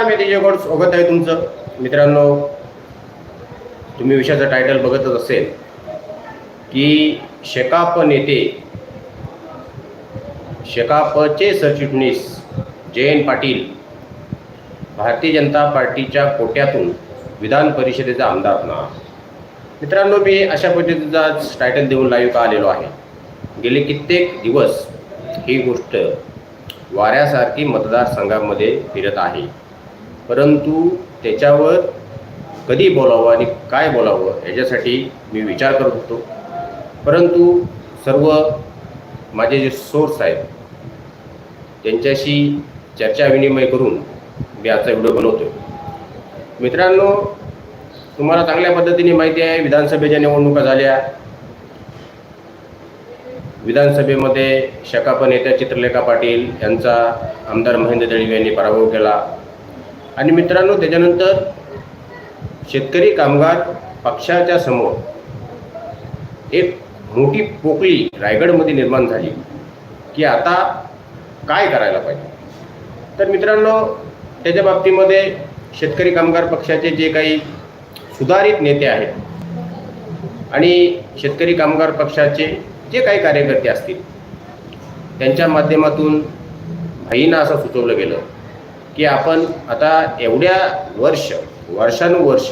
नमस्कार मी तेजगड स्वागत आहे तुमचं. मित्रांनो तुम्ही विषयाचं टायटल बघतच असेल की शेकाप नेते शेकापचे सरचिटणीस जयंत पाटील भारतीय जनता पार्टीच्या कोट्यातून विधान परिषदेचा आमदार होणार. मित्रांनो मी अशा पद्धतीचा आज टायटल देऊन लाईव्ह का आलेलो आहे. गेले कित्येक दिवस ही गोष्ट वाऱ्यासारखी मतदारसंघामध्ये फिरत आहे. परंतु त्याच्यावर कधी बोलावं आणि काय बोलावं याच्यासाठी मी विचार करत होतो. परंतु सर्व माझे जे सोर्स आहेत त्यांच्याशी चर्चा विनिमय करून मी आजचा व्हिडिओ बनवतो मित्रांनो तुम्हाला चांगल्या पद्धतीने माहिती आहे विधानसभेच्या निवडणुका झाल्या. विधानसभेमध्ये शकाप नेत्या चित्रलेखा पाटील यांचा आमदार महेंद्र दळीव यांनी पराभव केला. आणि मित्रांनो त्याच्यानंतर शेतकरी कामगार पक्षाच्या समोर एक मोठी पोकळी रायगडमध्ये निर्माण झाली की आता काय करायला पाहिजे? तर मित्रांनो त्याच्या बाबतीमध्ये शेतकरी कामगार पक्षाचे जे काही सुधारित नेते आहेत आणि शेतकरी कामगार पक्षाचे जे काही कार्यकर्ते असतील त्यांच्या माध्यमातून भाईंना असं सुचवलं गेलं की आपण आता एवढ्या वर्ष वर्षानुवर्ष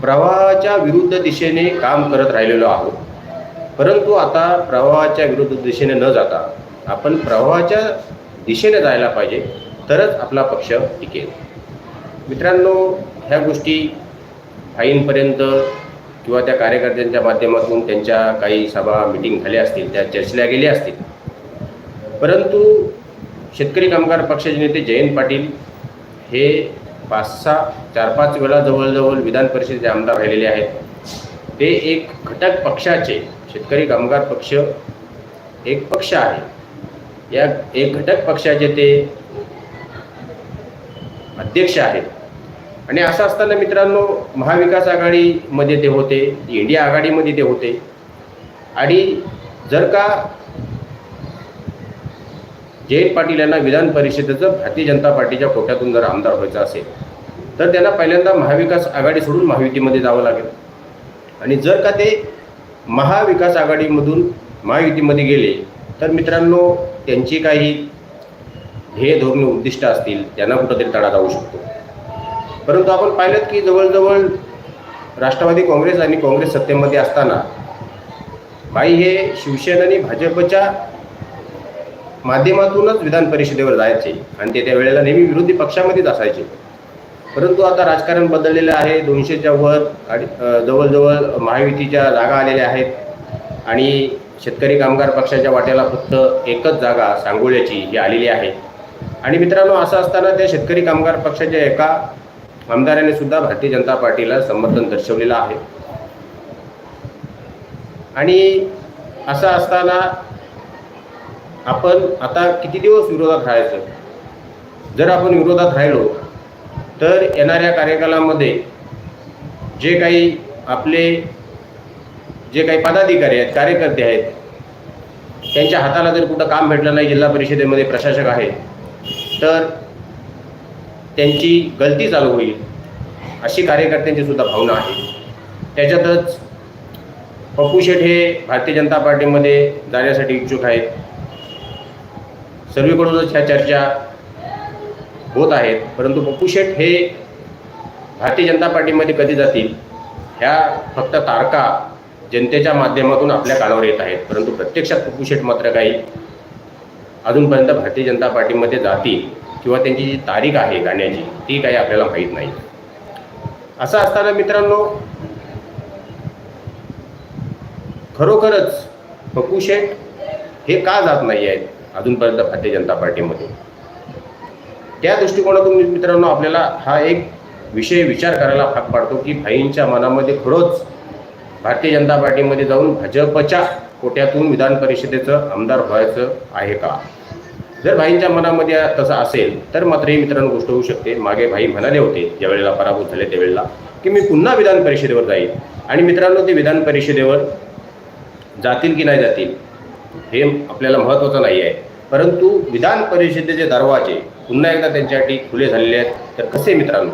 प्रवाहाच्या विरुद्ध दिशेने काम करत राहिलेलो आहोत. परंतु आता प्रवाहाच्या विरुद्ध दिशेने न जाता आपण प्रवाहाच्या दिशेने जायला पाहिजे तरच आपला पक्ष टिकेल. मित्रांनो ह्या गोष्टी फाईनपर्यंत किंवा त्या कार्यकर्त्यांच्या माध्यमातून त्यांच्या काही सभा मिटिंग झाल्या असतील त्या चर्चल्या गेल्या असतील. परंतु शेतकरी कामगार पक्षाचे नेते जयंत पाटील हे पाच सहा चार पाच वेळा जवळजवळ विधान परिषदेचे आमदार राहिलेले आहेत. ते एक घटक पक्षाचे शेतकरी कामगार पक्ष एक पक्ष आहे. या एक घटक पक्षाचे ते अध्यक्ष आहेत. आणि असं असताना मित्रांनो महाविकास आघाडीमध्ये ते होते इंडिया आघाडीमध्ये ते होते. आणि जर का जयंत पाटील यांना विधान परिषदेचं भारतीय जनता पार्टीच्या कोट्यातून जर आमदार व्हायचं असेल तर त्यांना पहिल्यांदा महाविकास आघाडी सोडून महायुतीमध्ये जावं लागेल. आणि जर का ते महाविकास आघाडीमधून महायुतीमध्ये गेले तर मित्रांनो त्यांची काही ध्येय धोरणे उद्दिष्ट असतील त्यांना कुठंतरी तडा जाऊ शकतो. परंतु आपण पाहिलं की जवळजवळ राष्ट्रवादी काँग्रेस आणि काँग्रेस सत्तेमध्ये असताना बाई हे शिवसेना आणि भाजपच्या माध्यमातूनच विधान परिषदेवर जायचे आणि ते त्या वेळेला नेहमी विरोधी पक्षामध्येच असायचे. परंतु आता राजकारण बदललेलं आहे. दोनशेच्या वर आणि जवळजवळ महायुतीच्या जागा आलेल्या आहेत. आणि शेतकरी कामगार पक्षाच्या वाट्याला फक्त एकच जागा सांगोल्याची ही आलेली आहे. आणि मित्रांनो असं असताना त्या शेतकरी कामगार पक्षाच्या एका आमदाराने सुद्धा भारतीय जनता पार्टीला समर्थन दर्शवलेलं आहे. आणि असं असताना आपण आता किती दिवस विरोधात राहायचं? जर आपण विरोधात राहिलो तर येणाऱ्या कार्यकालामध्ये जे काही आपले जे काही पदाधिकारी आहेत कार्यकर्ते आहेत त्यांच्या हाताला जर कुठं काम भेटलं नाही जिल्हा परिषदेमध्ये प्रशासक आहे तर त्यांची गलती चालू होईल अशी कार्यकर्त्यांची सुद्धा भावना आहे. त्याच्यातच पप्पू शेठ हे भारतीय जनता पार्टीमध्ये जाण्यासाठी इच्छुक आहेत. सर्वीकडूनच ह्या चर्चा होत आहेत परंतु पप्पू शेठ हे भारतीय जनता पार्टीमध्ये कधी जातील ह्या फक्त तारका जनतेच्या माध्यमातून आपल्या कानावर येत आहेत. परंतु प्रत्यक्षात पप्पू शेठ मात्र काही अजूनपर्यंत भारतीय जनता पार्टीमध्ये जातील किंवा त्यांची जी तारीख आहे गाण्याची ती काही आपल्याला माहीत नाही. असं असताना मित्रांनो खरोखरच पप्पू शेठ हे का जात नाही आहेत अजूनपर्यंत भारतीय जनता पार्टीमध्ये. त्या दृष्टिकोनातून मित्रांनो आपल्याला हा एक विषय विचार करायला भाग पाडतो की भाईंच्या मनामध्ये खरोच भारतीय जनता पार्टीमध्ये जाऊन भाजपच्या कोट्यातून विधान परिषदेचं आमदार व्हायचं आहे का? जर भाईंच्या मनामध्ये तसं असेल तर मात्र ही मित्रांनो गोष्ट होऊ शकते. मागे भाई म्हणाले होते ज्यावेळेला पराभूत झाले त्यावेळेला की मी पुन्हा विधान परिषदेवर जाईल आणि मित्रांनो ते विधान परिषदेवर जातील की नाही जातील हे आपल्याला महत्त्वाचं नाही आहे परंतु विधान परिषदेचे दरवाजे पुन्हा एकदा त्यांच्यासाठी खुले झालेले आहेत. तर कसे मित्रांनो?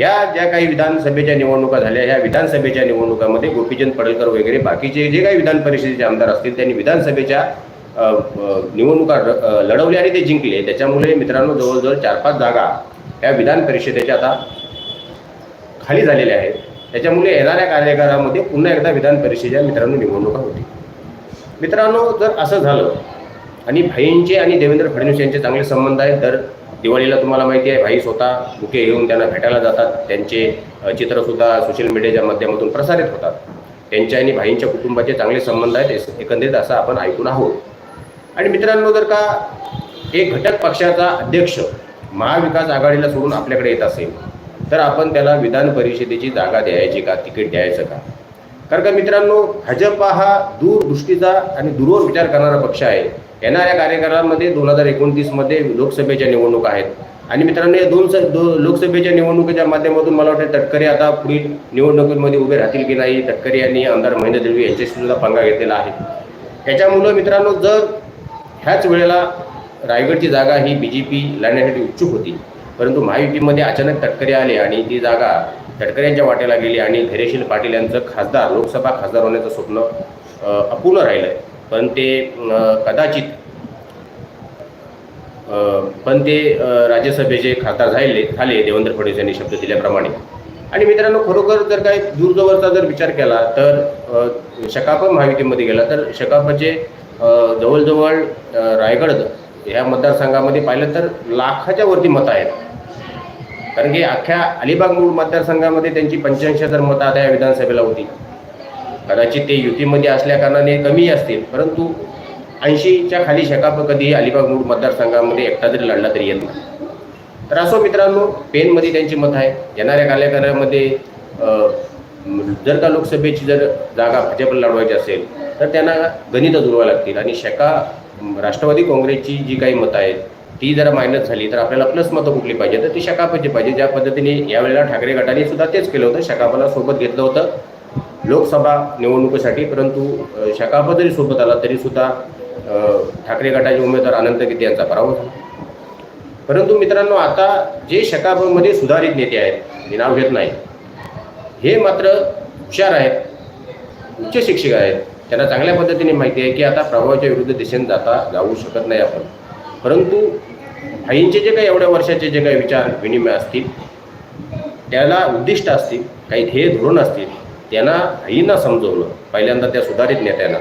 या ज्या काही विधानसभेच्या निवडणुका झाल्या ह्या विधानसभेच्या निवडणुकामध्ये गोपीचंद पडळकर वगैरे बाकीचे जे काही विधान परिषदेचे आमदार असतील त्यांनी विधानसभेच्या निवडणुका लढवल्या आणि ते जिंकले. त्याच्यामुळे मित्रांनो जवळजवळ चार पाच जागा या विधान परिषदेच्या आता खाली झालेल्या आहेत. त्याच्यामुळे येणाऱ्या कार्यकाळामध्ये पुन्हा एकदा विधान परिषदेच्या मित्रांनो निवडणुका होतील. मित्रांनो जर असं झालं आणि भाईंचे आणि देवेंद्र फडणवीस यांचे चांगले संबंध आहेत तर दिवाळीला तुम्हाला माहिती आहे भाई स्वतः बुके घेऊन त्यांना भेटायला जातात. त्यांचे चित्रसुद्धा सोशल मीडियाच्या माध्यमातून प्रसारित होतात. त्यांच्या आणि भाईंच्या कुटुंबाचे चांगले संबंध आहेत एकंदरीत असं आपण ऐकून आहोत. आणि मित्रांनो जर का एक घटक पक्षाचा अध्यक्ष महाविकास आघाडीला सोडून आपल्याकडे येत असेल तर आपण त्याला विधान परिषदेची जागा द्यायची का तिकीट द्यायचं का? कारण का मित्रांनो भाजपा हा दूरदृष्टीचा आणि दूरवर विचार करणारा पक्ष आहे. येणाऱ्या कार्यकाळामध्ये दोन हजार एकोणतीसमध्ये लोकसभेच्या निवडणुका आहेत. आणि मित्रांनो या दोन स दो लोकसभेच्या निवडणुकीच्या माध्यमातून मला वाटतं तटकरे आता पुढील निवडणुकीमध्ये उभे राहतील की नाही तटकरे यांनी आमदार महेंद्र देवी यांच्याशीसुद्धा पंगा घेतलेला आहे. याच्यामुळं मित्रांनो जर ह्याच वेळेला रायगडची जागा ही बी जे पी लढण्यासाठी उत्सुक होती परंतु महायुतीमध्ये अचानक तटकरे आले आणि ती जागा तटकरे यांच्या वाटेला गेली आणि धैर्यशील पाटील यांचं खासदार लोकसभा खासदार होण्याचं स्वप्न अपूर्ण राहिलं पण ते कदाचित पण ते राज्यसभेचे खासदार झाले झाले देवेंद्र फडणवीस यांनी शब्द दिल्याप्रमाणे. आणि मित्रांनो खरोखर जर काही दूरजवळचा जर विचार केला तर शकाप महायुतीमध्ये गेला तर शकापचे जवळजवळ रायगड ह्या मतदारसंघामध्ये पाहिलं तर लाखाच्या वरती मतं आहेत. कारण की अख्ख्या अलिबाग मूळ मतदारसंघामध्ये त्यांची पंच्याऐंशी हजार मतं आता या विधानसभेला होती. कदाचित ते युतीमध्ये असल्या कारणाने कमी असतील परंतु ऐंशीच्या खाली शकाप कधीही अलिबाग मूळ मतदारसंघामध्ये एकटा जरी लढला तरी येत नाही. तर असो मित्रांनो पेनमध्ये त्यांची मत आहे येणाऱ्या कार्यकाळामध्ये जर का लोकसभेची जर जागा भाजपला लढवायची असेल तर त्यांना गणितं जुळवा लागतील. आणि शेका राष्ट्रवादी काँग्रेसची जी काही मतं आहेत ती जर मायनस झाली तर आपल्याला प्लस मतं कुठली पाहिजे? तर ती शकापची पाहिजे. ज्या पद्धतीने यावेळेला ठाकरे गटाने सुद्धा तेच केलं होतं. शकापाला सोबत घेतलं होतं. लोकसभा निवडणुकीसाठी परंतु अ, शकाप जरी सोबत आला तरीसुद्धा सुद्धा ठाकरे गटाचे उमेदवार अनंत गीते यांचा पराभव झाला. परंतु मित्रांनो आता जे शकापमध्ये सुधारित नेते आहेत मी नाव घेत नाही हे मात्र हुशार आहेत उच्च शिक्षक आहेत. त्यांना चांगल्या पद्धतीने माहिती आहे की आता प्रभावाच्या विरुद्ध दिशेने जाता जाऊ शकत नाही आपण. परंतु भाईंचे जे काही एवढ्या वर्षाचे जे काही विचार विनिमय असतील त्याला उद्दिष्ट असतील काही ध्येय धोरण असतील त्यांना आईंना समजवलं पहिल्यांदा त्या सुधारित नेत्यांना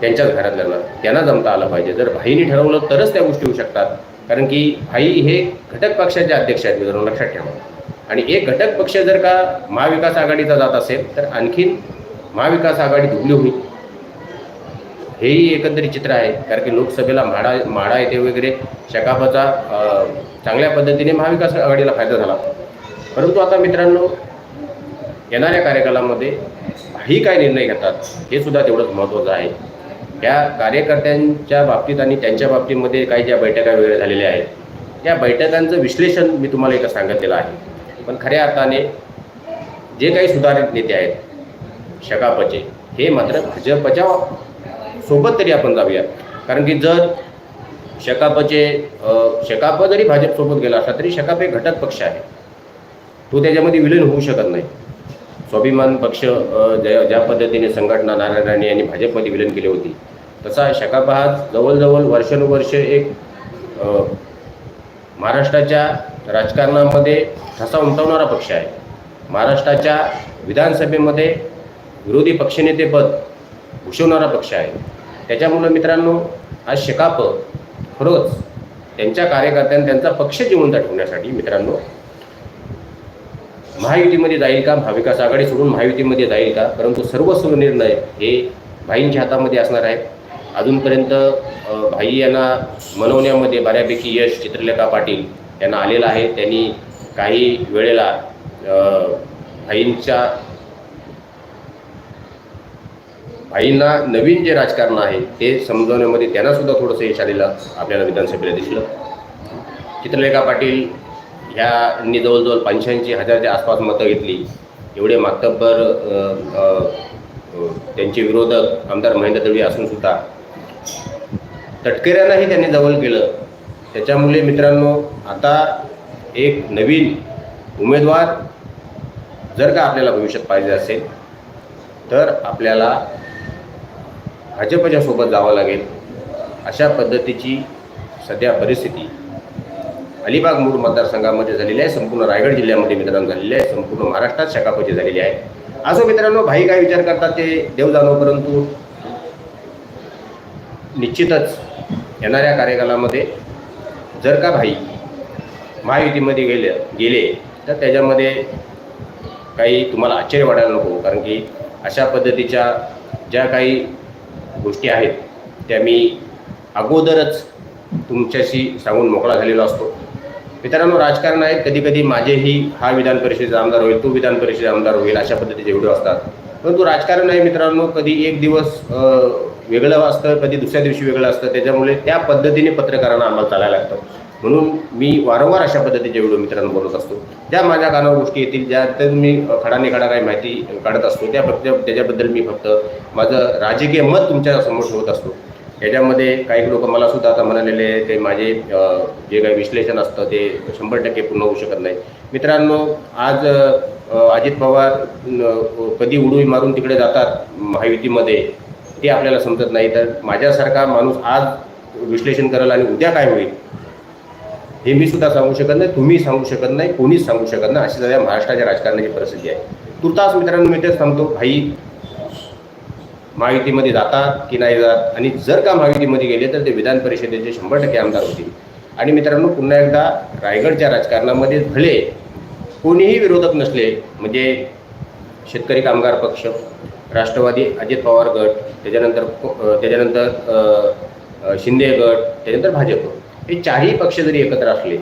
त्यांच्याच घरातल्यांना त्यांना जमता आलं पाहिजे. जर भाईनी ठरवलं तरच त्या गोष्टी होऊ शकतात. कारण की भाई हे घटक पक्षाचे अध्यक्ष आहेत मित्रांनो लक्षात ठेवा. आणि एक घटक पक्ष जर का महाविकास आघाडीचा जात असेल तर आणखीन महाविकास आघाडी दुबली होईल. हेही एकंदरीत चित्र आहे. कारण की लोकसभेला म्हाडा म्हाडा येथे वगैरे शकापाचा चांगल्या पद्धतीने महाविकास आघाडीला फायदा झाला. परंतु आता मित्रांनो येणाऱ्या कार्यकालामध्ये ही काय निर्णय घेतात हे सुद्धा तेवढंच महत्त्वाचं आहे. त्या कार्यकर्त्यांच्या बाबतीत आणि त्यांच्या बाबतीमध्ये काही ज्या बैठका वगैरे झालेल्या आहेत त्या बैठकांचं विश्लेषण मी तुम्हाला एकदा सांगितलेलं आहे. पण खऱ्या अर्थाने जे काही सुधारित नेते आहेत शकापचे हे मात्र भाजपच्या सोबत तरी आपण जाऊया. कारण की जर शकापचे शकाप जरी भाजपसोबत गेला असला तरी शकाप हे घटक पक्ष आहे. तो त्याच्यामध्ये विलीन होऊ शकत नाही. स्वाभिमान पक्ष ज्या ज्या पद्धतीने संघटना नारायण राणे यांनी भाजपमध्ये विलीन केली होती तसा शकाप हा जवळजवळ वर्षानुवर्ष एक महाराष्ट्राच्या राजकारणामध्ये ठसा उमटवणारा पक्ष आहे. महाराष्ट्राच्या विधानसभेमध्ये विरोधी पक्षनेतेपद भूषवणारा पक्ष आहे. त्याच्यामुळं मित्रांनो आज शेकाप खरंच त्यांच्या कार्यकर्त्यांनी त्यांचा पक्ष जिवंत ठेवण्यासाठी मित्रांनो महायुतीमध्ये जाईल का? महाविकास आघाडी सोडून महायुतीमध्ये जाईल का? परंतु सर्व निर्णय हे भाईंच्या हातामध्ये असणार आहे अजूनपर्यंत भाई यांना मनवण्यामध्ये बऱ्यापैकी यश चित्रलेखा पाटील यांना आलेलं आहे. त्यांनी काही वेळेला भाईंच्या भाईंना नवीन जे राजकारण आहे ते समजवण्यामध्ये त्यांनासुद्धा थोडंसं यश आलेलं आपल्याला विधानसभेला दिसलं. चित्रलेखा पाटील ह्यांनी जवळजवळ पंच्याऐंशी हजारच्या आसपास मतं घेतली. एवढे मातब्बर त्यांचे विरोधक आमदार महेंद्र दळवी असूनसुद्धा तटकऱ्यांनाही त्यांनी जवळ केलं. त्याच्यामुळे मित्रांनो आता एक नवीन उमेदवार जर का आपल्याला भविष्यात पाहिजे असेल तर आपल्याला भाजपच्या सोबत जावं लागेल अशा पद्धतीची सध्या परिस्थिती. अलिबाग मूळ मतदारसंघामध्ये झालेली आहे संपूर्ण रायगड जिल्ह्यामध्ये मित्रांनो झालेली आहे संपूर्ण महाराष्ट्रात शकापची झालेली आहे. असो मित्रांनो भाई काय विचार करतात ते देव जाणो परंतु निश्चितच येणाऱ्या कार्यकालामध्ये जर का भाई महायुतीमध्ये गेले गेले तर त्याच्यामध्ये काही तुम्हाला आश्चर्य वाटायला नको कारण की अशा पद्धतीच्या ज्या काही गोष्टी आहेत त्या मी अगोदरच तुमच्याशी सांगून मोकळा झालेलो असतो. मित्रांनो राजकारण आहे. कधी कधी माझेही हा विधान परिषदेचा आमदार होईल तो विधान परिषदेचा आमदार होईल अशा पद्धतीचे व्हिडिओ असतात. परंतु राजकारण आहे मित्रांनो कधी एक दिवस वेगळं असतं कधी दुसऱ्या दिवशी वेगळं असतं. त्याच्यामुळे त्या पद्धतीने पत्रकारांना आम्हाला चालायला लागतं. म्हणून मी वारंवार अशा पद्धतीचे व्हिडिओ मित्रांनो बोलत असतो. ज्या माझ्या कानावर गोष्टी येतील ज्या तर मी खडाने खडा काही माहिती काढत असतो. त्या फक्त त्याच्याबद्दल मी फक्त माझं राजकीय मत तुमच्यासमोर ठेवत असतो. याच्यामध्ये काही लोक मला सुद्धा आता म्हणालेले ते माझे जे काही विश्लेषण असतं ते शंभर टक्के पूर्ण होऊ शकत नाही. मित्रांनो आज अजित पवार कधी उडवी मारून तिकडे जातात महायुतीमध्ये ते आपल्याला समजत नाही. तर माझ्यासारखा माणूस आज विश्लेषण करेल आणि उद्या काय होईल? हे मी सुद्धा सांगू शकत नाही तुम्ही सांगू शकत नाही कोणीच सांगू शकत नाही. अशी सध्या महाराष्ट्राच्या राजकारणाची परिस्थिती आहे. तुर्तास मित्रांनो मी तेच सांगतो भाई महायुतीमध्ये जातात की नाही जात? आणि जर का महायुतीमध्ये गेले तर ते विधान परिषदेचे शंभर टक्के आमदार होतील. आणि मित्रांनो पुन्हा एकदा रायगडच्या राजकारणामध्ये भले कोणीही विरोधक नसले म्हणजे शेतकरी कामगार पक्ष राष्ट्रवादी अजित पवार गट त्याच्यानंतर त्याच्यानंतर शिंदे गट त्याच्यानंतर भाजप. हे चारही पक्ष जरी एकत्र असले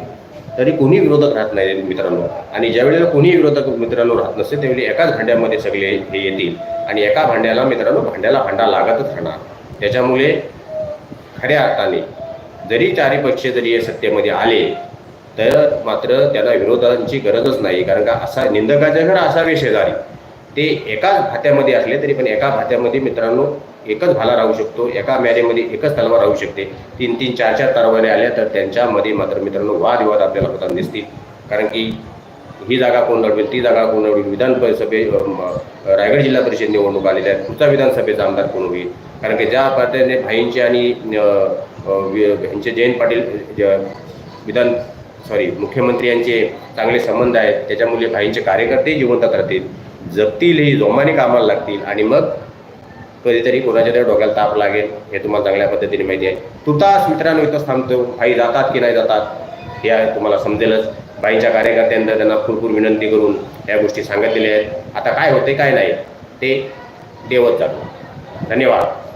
तरी कोणी विरोधक राहत नाही मित्रांनो. आणि ज्या वेळेला कोणी विरोधक मित्रांनो राहत नसते त्यावेळी एकाच भांड्यामध्ये सगळे हे येतील. आणि एका भांड्याला मित्रांनो भांड्याला भांडा लागतच राहणार. त्याच्यामुळे खऱ्या अर्थाने जरी चारही पक्ष जरी या सत्तेमध्ये आले तर मात्र त्याला विरोधांची गरजच नाही. कारण का असा निंदकाच्या घर असावे शेजारी. ते एकाच भात्यामध्ये असले तरी पण एका भात्यामध्ये मित्रांनो एकच भाला राहू शकतो एका मॅरेमध्ये एकच तलवार राहू शकते. तीन तीन चार चार तलवारी आल्या तर त्यांच्यामध्ये मात्र मित्रांनो वादविवाद आपल्याला होताना दिसतील. कारण की ही जागा कोण लढवेल ती जागा कोण लढवेल? विधान परिसभे रायगड जिल्हा परिषद निवडणूक आलेल्या आहेत. पुढचा विधानसभेचा आमदार कोण होईल? कारण की ज्या पद्धतीने भाईंचे आणि यांचे ह्यांचे जयंत पाटील विधान सॉरी मुख्यमंत्री यांचे चांगले संबंध आहेत त्याच्यामुळे भाईंचे कार्यकर्ते जिवंत राहतील जगतीलही जोमाने कामाला लागतील आणि मग कधीतरी कोणाच्या तरी डोक्याला ताप लागेल हे तुम्हाला चांगल्या पद्धतीने माहिती आहे. तुतास मित्रांनो इथंच थांबतो. भाई जातात की नाही जातात हे तुम्हाला समजेलच. बाईंच्या कार्यकर्त्यांना त्यांना भरपूर विनंती करून या गोष्टी सांगितलेल्या आहेत. आता काय होते काय नाही ते देवत जातो. धन्यवाद.